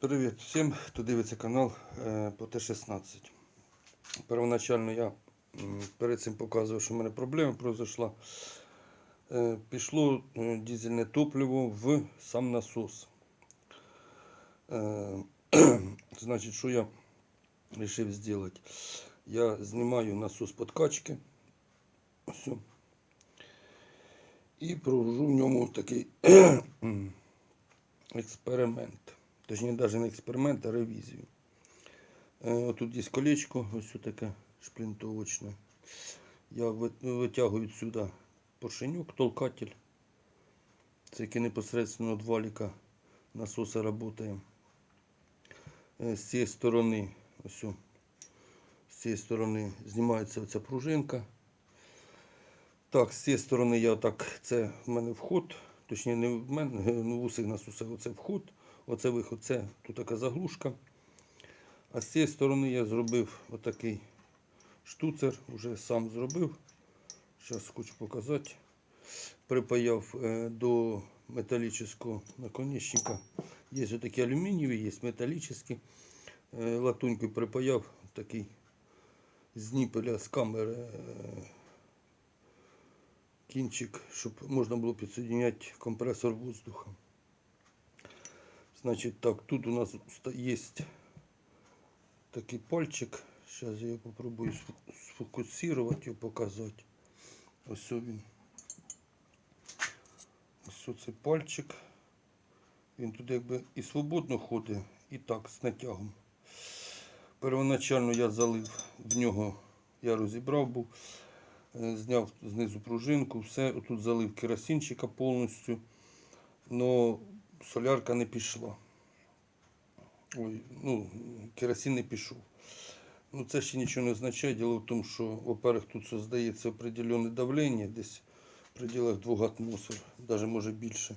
Привіт всім, хто дивиться канал е, по Т-16. Первоначально я перед цим показував, що в мене проблема произошла. Е, Пішло е, дизельне топливо в сам насос. Значить, що я вирішив зробити? Я знімаю насос подкачки. О. І провожу в ньому такий експеримент. Точніше, навіть не експеримент, а ревізію. Е, Отут є колечко, ось таке шплінтовочне. Я ви- витягую сюди поршенюк, толкатель. Це який непосередньо від насоса працює. З цієї сторони, ось з цієї сторони знімається оця пружинка. Так, з цієї сторони я отак, це в мене вход, точніше не в мене, ну в усіх насоса оце вход, оце виход, це тут така заглушка. А з цієї сторони я зробив отакий штуцер, вже сам зробив. Зараз хочу показати. Припаяв е, до металічного наконечника. Є отакі алюмінієві, є металічні. Е, латунькою припаяв такий з ніпеля з камери. е, кінчик, щоб можна було підсоединяти компресор воздуха. Значить так, тут у нас є такий пальчик. Зараз я попробую сфо- сфокусувати його показати. Ось він. Ось цей пальчик. Він туди якби і свободно ходить, і так з натягом. Первоначально я залив в нього, я розібрав був. Е, Зняв знизу пружинку, все, тут залив керосинчика повністю, але солярка не пішла. Ой, ну, керосин не пішов. Ну, це ще нічого не означає. Діло в тому, що, во-первых, тут создається определенне давлення, десь в пределах 2 атмосфер, навіть може більше.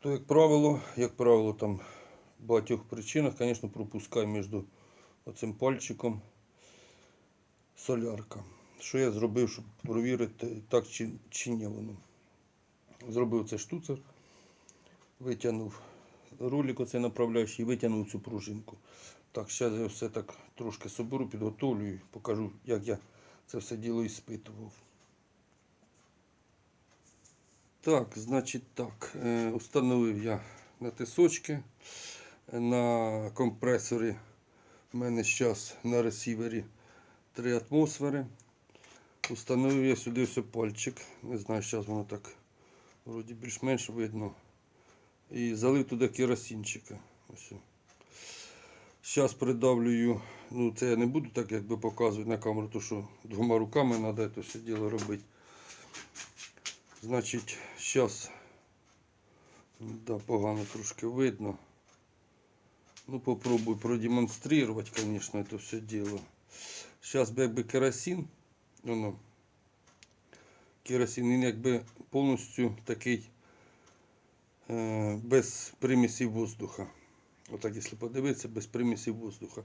То, як правило, як правило, там в багатьох причинах, звісно, пропускає між оцим пальчиком солярка. Що я зробив, щоб перевірити, так чи, чи ні воно. Зробив цей штуцер, витягнув ролик оцей направляючий витягнув цю пружинку. Так, зараз я все так трошки соберу, підготовлю і покажу, як я це все діло іспитував. Так, значить так, е, установив я на тисочки, на компресорі. У мене зараз на ресівері 3 атмосфери. Установив я сюди все пальчик. Не знаю, зараз воно так вроді більш-менш видно. І залив туди керосинчика. Зараз придавлюю, ну це я не буду так якби показувати на камеру, тому що двома руками треба це все діло робити. Значить, зараз да, погано трошки видно. Ну, попробую продемонструвати, звісно, це все діло. Зараз би якби керосин, воно, керосин, він якби повністю такий без примісі воздуха. Отак, якщо подивитися, без примісі воздуха.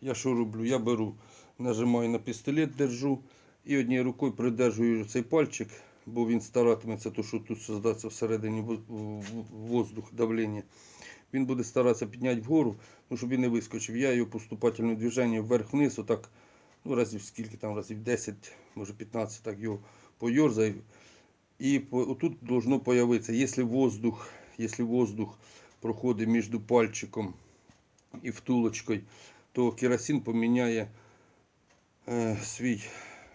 Я що роблю? Я беру, нажимаю на пістолет, держу і однією рукою придержую цей пальчик, бо він старатиметься, то що тут создається всередині воздух, давлення. Він буде старатися підняти вгору, ну, щоб він не вискочив. Я його поступательне движення вверх-вниз, отак, ну, разів скільки там, разів 10, може 15, так його поєрзаю. І по, тут должно появитися, якщо воздух, якщо воздух проходить між пальчиком і втулочкою, то керосин поміняє е, свій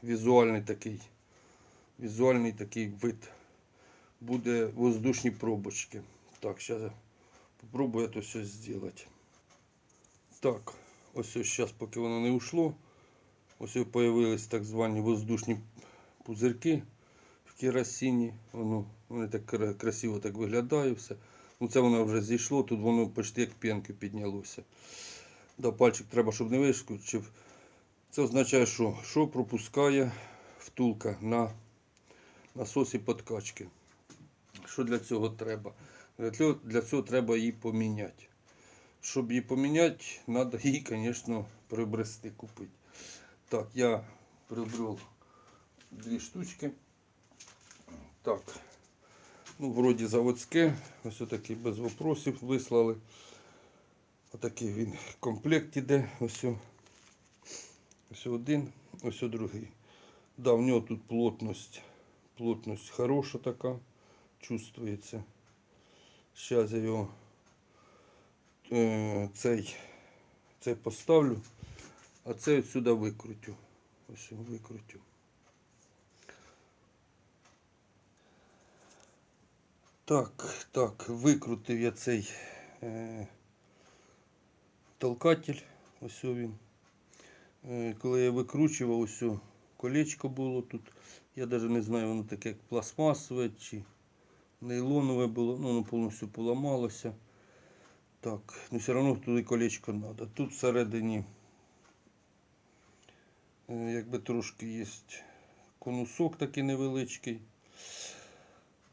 візуальний такий, візуальний такий вид. Буде воздушні пробочки. Так, зараз попробую це все зробити. Так, ось зараз, поки воно не ушло, ось з'явились так звані воздушні пузирки керосині. Воно, вони так красиво так виглядає все. Ну це воно вже зійшло, тут воно почти як п'янки піднялося. Да, пальчик треба, щоб не вискочив. Це означає, що, що пропускає втулка на насосі подкачки. Що для цього треба? Для цього, для цього треба її поміняти. Щоб її поміняти, треба її, звісно, приобрести, купити. Так, я приобрел дві штучки. Так. Ну, вроді заводське, ось такі без вопросів вислали. Отакий він комплект іде. Ось. Ось один, ось другий. Да, в нього тут плотність. Плотність хороша така. Чувствується. Зараз я його е, цей, цей поставлю, а цей от сюди викрутю. Ось викрутю. Так, так, викрутив я цей е, толкатель. Ось він. Е, коли я викручував, ось колечко було тут. Я навіть не знаю, воно таке як пластмасове чи нейлонове було, ну воно повністю поламалося. Так, ну все одно туди колечко треба. Тут всередині е, якби трошки є конусок такий невеличкий.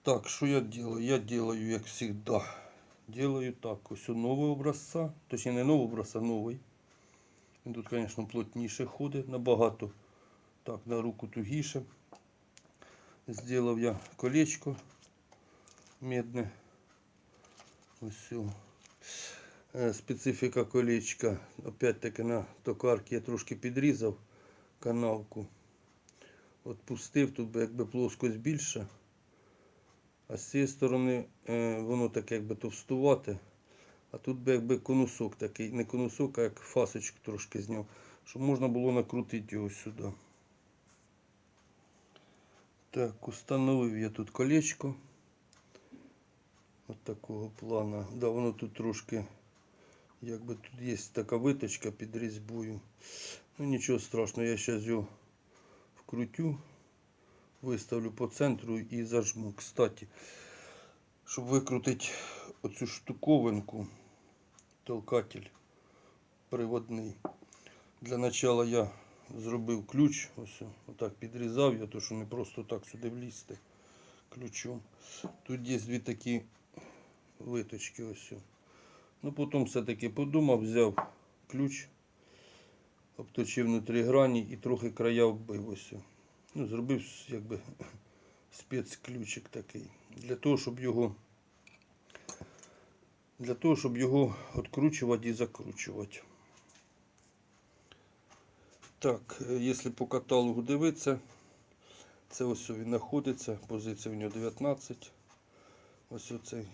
Так, що я делаю? Я делаю, як завжди. Делаю так, ось у нового образця, точніше не нового образця, новий. Він тут, звісно, плотніше ходить, набагато так, на руку тугіше. Сделав я колечко медне. Ось. Е, Специфіка колечка. Опять-таки на токарці я трошки підрізав канавку. От пустив, тут якби плоскость більша. А з цієї сторони е, воно таке якби товстувате. А тут би якби конусок такий, не конусок, а як фасочку трошки зняв, щоб можна було накрутити його сюди. Так, установив я тут колечко. От такого плана. Да, воно тут трошки, якби тут є така виточка під різьбою. Ну нічого страшного, я зараз його вкрутю, виставлю по центру і зажму. Кстати, щоб викрутити оцю штуковинку, толкатель приводний. Для начала я зробив ключ, ось отак підрізав я, то що не просто так сюди влізти ключом. Тут є дві такі виточки ось. Ну потім все-таки подумав, взяв ключ, обточив внутрі грані і трохи края вбив ось. Ну, зробив якби спецключик такий. Для того, щоб його для того, щоб його відкручувати і закручувати. Так, е, якщо по каталогу дивитися, це ось він знаходиться, позиція в нього 19. Ось оцей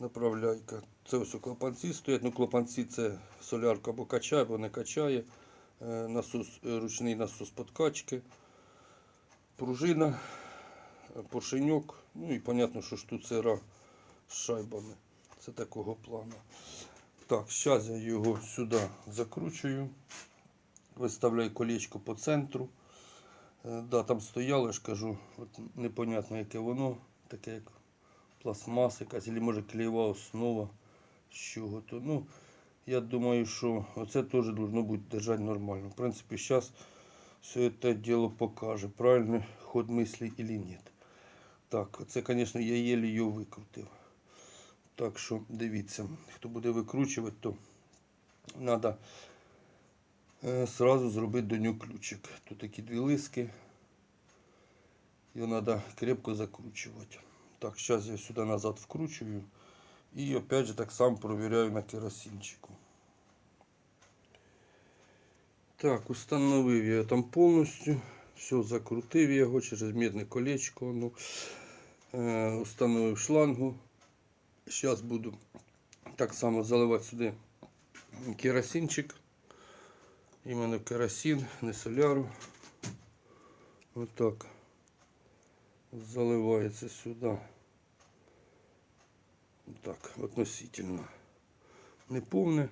направляйка. Це ось клапанці стоять. Ну, клапанці це солярка або качає, або не качає. Е, Насос, е, ручний насос подкачки, пружина, поршеньок. Ну і понятно, що штуцера з шайбами. Це такого плану. Так, зараз я його сюди закручую. Виставляю колечко по центру. Е, Да, там стояло, я ж кажу, от непонятно яке воно, таке як пластмас якась, або може клеєва основа з чого то. Ну, я думаю, що оце теж должно бути держати нормально. В принципі, зараз все це діло покаже, правильний ход мислі чи ні. Так, це, звісно, я єлі його викрутив. Так що дивіться, хто буде викручувати, то треба е, сразу зробити до нього ключик. Тут такі дві лиски. Його треба крепко закручувати. Так, зараз я сюди назад вкручую. І опять же так само провіряю на керосинчику. Так, установив я там повністю. Все, закрутив його через медне колечко. Ну, е, установив шлангу. Зараз буду так само заливати сюди керосинчик. Іменно керосин, не соляру. Отак. Заливається сюди. Так, относительно. Не повне.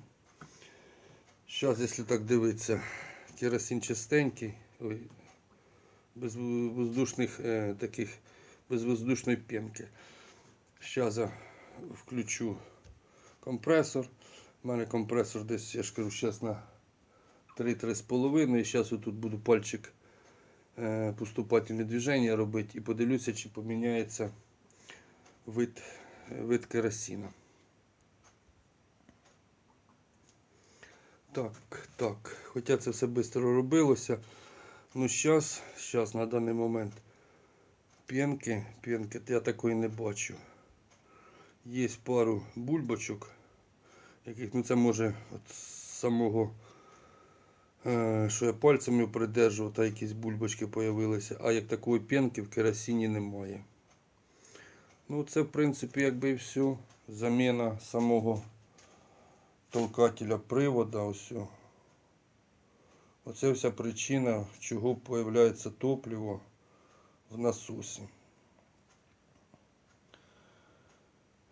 Зараз, якщо так дивитися, керосин чистенький, ой, без воздушних е, таких, без воздушної пінки. Зараз я включу компресор. У мене компресор десь, я ж кажу, зараз на 3-3,5. І зараз тут буду пальчик е, поступательне движення робити і подивлюся, чи поміняється вид, вид керосина. Так, так. Хоча це все швидко робилося. Ну зараз, зараз на даний момент п'янки, п'янки я такої не бачу. Є пару бульбочок. яких, ну це може от самого, е, що я пальцем його придержував, та якісь бульбочки появилися, а як такої п'янки в керосині немає. Ну це в принципі якби і все. Заміна самого толкателя привода. Ось. Оце вся причина, чого появляється топливо в насосі.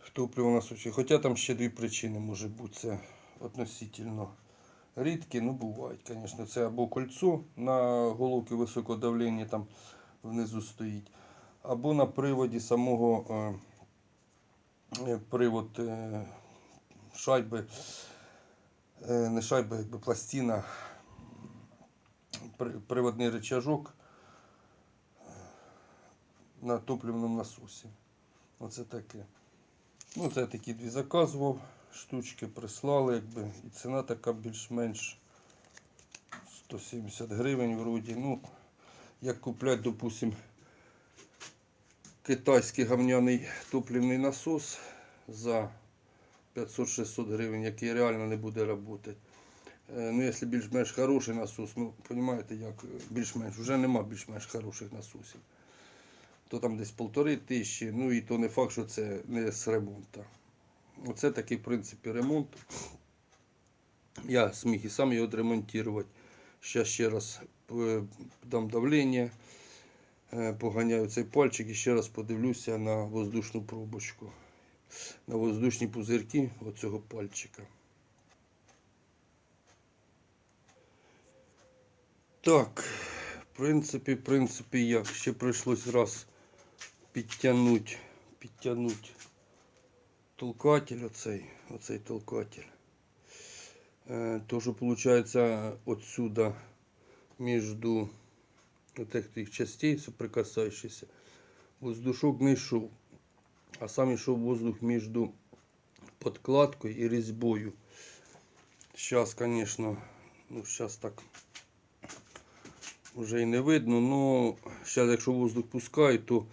В топливо в насосі. Хоча там ще дві причини може бути. Це относительно рідкі, ну бувають, звісно. Це або кольцо на головці високого давлення там внизу стоїть, або на приводі самого е, е, привод е, шайби, е, не шайби, якби пластина, приводний рычажок на топливному насосі. Оце таке. Ну, це такі дві заказував, штучки прислали, якби, і ціна така більш-менш 170 гривень вроді. Ну, як куплять, допустим, китайський гавняний топливний насос за 500-600 гривень, який реально не буде працювати. Ну, якщо більш-менш хороший насос, ну, розумієте, як е, більш-менш, вже нема більш-менш хороших насосів. То там десь полтори тисячі, ну і то не факт, що це не з ремонту. Оце такий, в принципі, ремонт. Я зміг і сам його відремонтувати. Зараз ще раз е, дам давлення, е, поганяю цей пальчик і ще раз подивлюся на воздушну пробочку, на воздушні пузирки оцього пальчика. Так, в принципі, в принципі, як ще прийшлось раз підтягнути, підтягнути толкатель оцей, оцей толкатель. Е, виходить отсюда вот этих частей соприкасающихся, воздушок не йшов, а сам йшов воздух між подкладкою і різьбою. Зараз, звісно, ну, зараз так вже і не видно, але зараз, якщо воздух пускають, то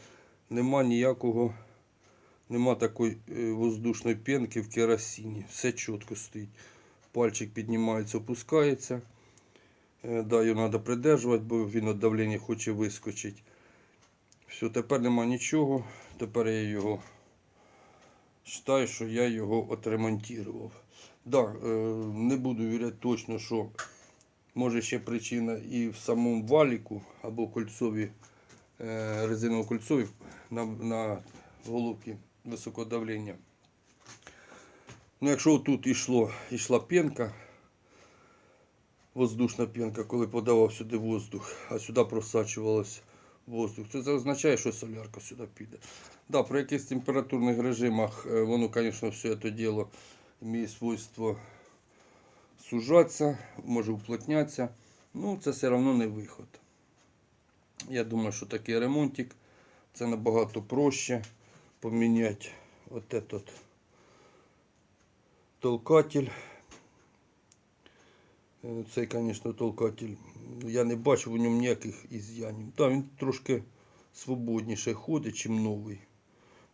нема ніякого, нема такої е, воздушної пенки в керосині. Все чітко стоїть. Пальчик піднімається, опускається. Е, Да, його треба придержувати, бо він від давлення хоче вискочити. Все, тепер нема нічого. Тепер я його вважаю, що я його отремонтував. Да, е, не буду віряти точно, що може ще причина і в самому валіку або кольцові, е, резиново-кольцові на, на головці високого давлення. Ну, якщо тут йшло, йшла пенка, воздушна пенка, коли подавав сюди воздух, а сюди просачувалось воздух, це означає, що солярка сюди піде. Да, при якихось температурних режимах е, воно, звісно, все це діло має свойство сужатися, може уплотнятися. Ну, це все одно не виход. Я думаю, що такий ремонтик це набагато проще поміняти от этот толкатель. Е, Цей, звісно, толкатель. Я не бачив у ньому ніяких із'янів. Так, він трошки свободніше ходить, ніж новий.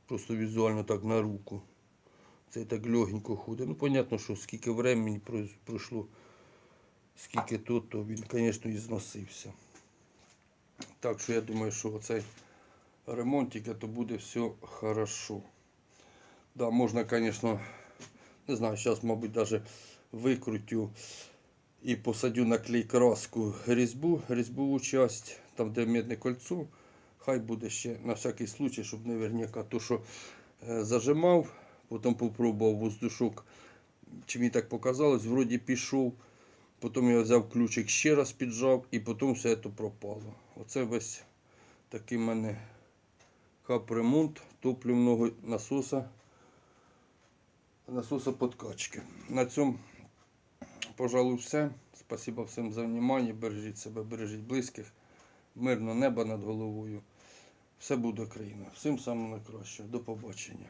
Просто візуально так на руку. Цей так легенько ходить. Ну, понятно, що скільки времени пройшло, скільки тут, то він, звісно, і зносився. Так що я думаю, що оцей ремонтик, то буде все хорошо. Да, можна, звісно, не знаю, зараз, мабуть, даже викрутю і посадю на клей краску різьбу, різьбову часть, там де медне кольцо. Хай буде ще на всякий случай, щоб наверняка то, що е, зажимав, потім попробував воздушок, чи мені так показалось, вроді пішов. Потім я взяв ключик ще раз піджав і потім все це пропало. Оце весь такий в мене капремонт топливного насоса, насоса подкачки. На цьому, пожалуй, все. Спасибо всім за внимание. Бережіть себе, бережіть близьких. Мирно небо над головою. Все буде Україна. Всім самого найкращого. До побачення.